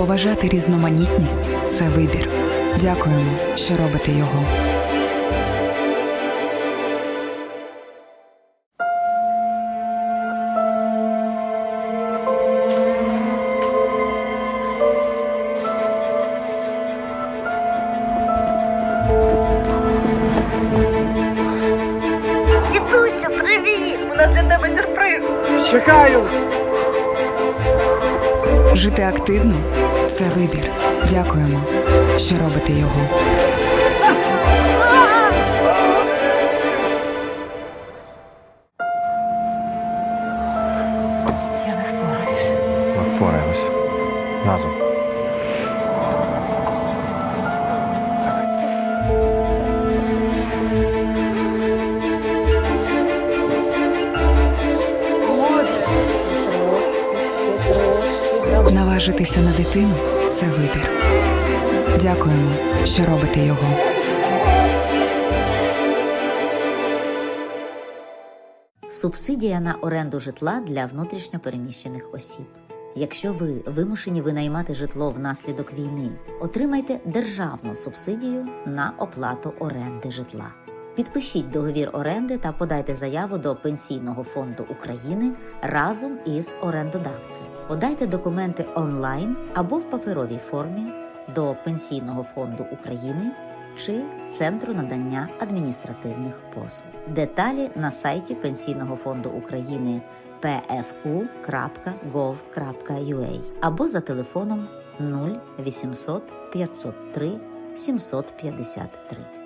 Поважати різноманітність це вибір. Дякуємо, що робите його. Привіт! У нас для тебе сюрприз. Чекаю! Жити активно це вибір. Дякуємо, що робите його. Я не впораюсь. Ми впораємось. Разом. Наважитися на дитину це вибір. Дякуємо, що робите його. Субсидія на оренду житла для внутрішньопереміщених осіб. Якщо ви вимушені винаймати житло внаслідок війни, отримайте державну субсидію на оплату оренди житла. Підпишіть договір оренди та подайте заяву до Пенсійного фонду України разом із орендодавцем. Подайте документи онлайн або в паперовій формі до Пенсійного фонду України чи Центру надання адміністративних послуг. Деталі на сайті Пенсійного фонду України pfu.gov.ua або за телефоном 0800 503 753.